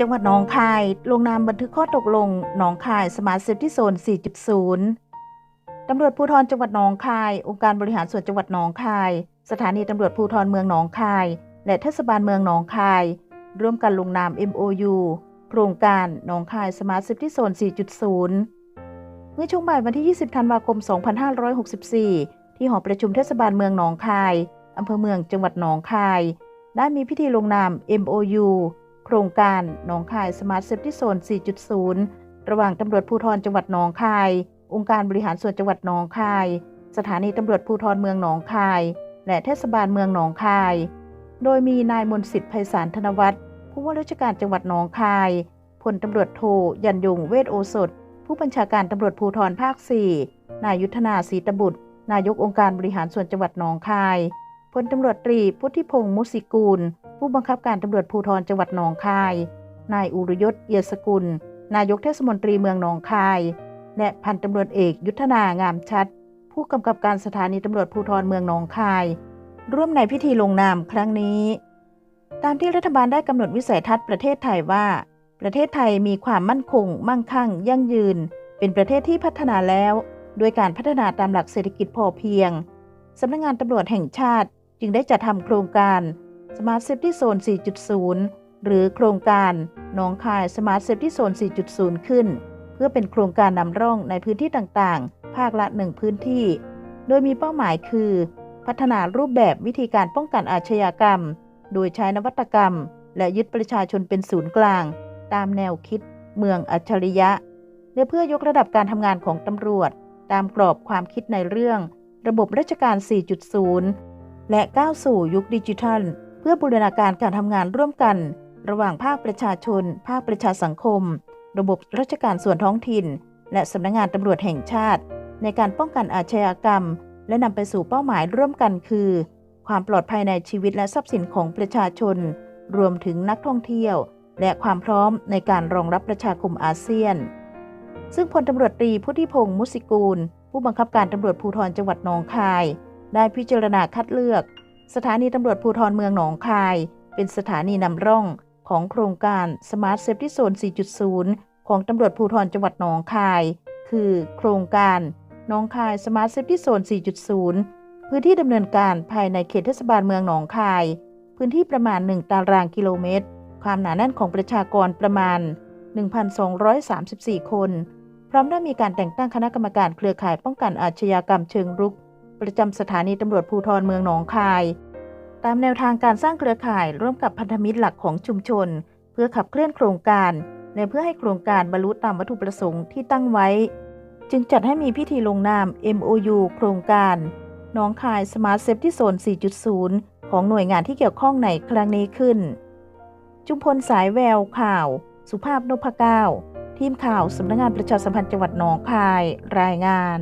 จังหวัดหนองคาย ลงนามบันทึกข้อตกลงหนองคายสมาร์ทเซฟตี้โซน 4.0 ตำรวจภูธรจังหวัดหนองคาย องค์การบริหารส่วนจังหวัดหนองคาย สถานีตำรวจภูธรเมืองหนองคาย และเทศบาลเมืองหนองคาย ร่วมกันลงนาม MOU โครงการหนองคายสมาร์ทเซฟตี้โซน 4.0 เมื่อช่วงบ่ายวันที่ 20 ธันวาคม 2564 ที่หอประชุมเทศบาลเมืองหนองคายอำเภอเมืองจังหวัดหนองคาย ได้มีพิธีลงนาม MOU โครงการหนองคายสมาร์ทเซฟตี้โซน 4.0 ระหว่างตำรวจภูธรจังหวัดหนองคาย องค์การบริหารส่วนจังหวัดหนองคาย สถานีตำรวจภูธรเมืองหนองคาย และเทศบาลเมืองหนองคาย โดยมีนายมนสิทธิ์ไพศาลธนวัฒน์ผู้ว่าราชการจังหวัดหนองคายพลตำรวจโทยันยงเวทโอสถ ผู้บัญชาการตำรวจภูธรภาค 4 นายยุทธนาศรีตบุตร นายกองค์การบริหารส่วนจังหวัดหนองคายพลตำรวจตรีพุทธิพงศ์มุสิกูล ผู้บังคับการตำรวจภูธรจังหวัดหนองคาย นายอุรยศเอียสกุล นายกเทศมนตรีเมืองหนองคาย และพันตำรวจเอกยุทธนางามชัด ผู้กำกับการสถานีตำรวจภูธรเมืองหนองคาย ร่วมในพิธีลงนามครั้งนี้ ตามที่รัฐบาลได้กำหนดวิสัยทัศน์ประเทศไทยว่า ประเทศไทยมีความมั่นคง มั่งคั่ง ยั่งยืน เป็นประเทศที่พัฒนาแล้วด้วยการพัฒนาตามหลักเศรษฐกิจพอเพียงสำนักงงานตำรวจแห่งชาติจึงได้จัดทำโครงการ Smart Safety Zone 4.0 หรือโครงการหนองคาย Smart Safety Zone 4.0 ขึ้น เพื่อเป็นโครงการนำร่องในพื้นที่ต่างๆ ภาคละหนึ่งพื้นที่ โดยมีเป้าหมายคือ พัฒนารูปแบบวิธีการป้องกันอาชญากรรม โดยใช้นวัตกรรม และยึดประชาชนเป็นศูนย์กลาง ตามแนวคิด เมืองอัจฉริยะ และเพื่อยกระดับการทำงานของตำรวจ ตามกรอบความคิดในเรื่อง ระบบราชการ 4.0 และก้าวสู่ยุคดิจิทัล พื่อบูรณาการการทำงานร่วมกัน ระหว่างภาคประชาชน ภาคประชาสังคม ระบบราชการส่วนท้องถิ่น และสำนักงงานตำรวจแห่งชาติ ในการป้องกันอาชญากรรม และนำไปสู่เป้าหมายร่วมกันคือ ความปลอดภัยในชีวิตและทรัพย์สินของประชาชน รวมถึงนักท่องเที่ยว และความพร้อมในการรองรับประชาคมอาเซียน ซึ่งพลตำรวจตรีพุทธิพงศ์มุสิกูล ผู้บังคับการตำรวจภูธรจังหวัดหนองคาย ได้พิจารณาคัดเลือก สถานีตำรวจภูธรเมืองหนองคาย เป็นสถานีนำร่องของโครงการ Smart Safety Zone 4.0 ของตำรวจภูธรจังหวัดหนองคาย คือโครงการหนองคาย Smart Safety Zone 4.0 พื้นที่ดำเนินการภายในเขตเทศบาลเมืองหนองคาย พื้นที่ประมาณ 1 ตารางกิโลเมตร ความหนาแน่นของประชากรประมาณ 1,234 คน พร้อมได้มีการแต่งตั้งคณะกรรมการเครือข่ายป้องกันอาชญากรรมเชิงรุก ประจำสถานีตำรวจภูธรเมืองหนองคาย ตามแนวทางการสร้างเครือข่ายร่วมกับพันธมิตรหลักของชุมชน เพื่อขับเคลื่อนโครงการ และเพื่อให้โครงการบรรลุตามวัตถุประสงค์ที่ตั้งไว้ จึงจัดให้มีพิธีลงนาม MOU โครงการหนองคาย Smart Safety Zone 4.0 ของหน่วยงานที่เกี่ยวข้องในครั้งนี้ขึ้น จุมพลสายแววข่าว สุภาพนพเก้า ทีมข่าวสำนักงงานประชาสัมพันธ์จังหวัดหนองคายรายงาน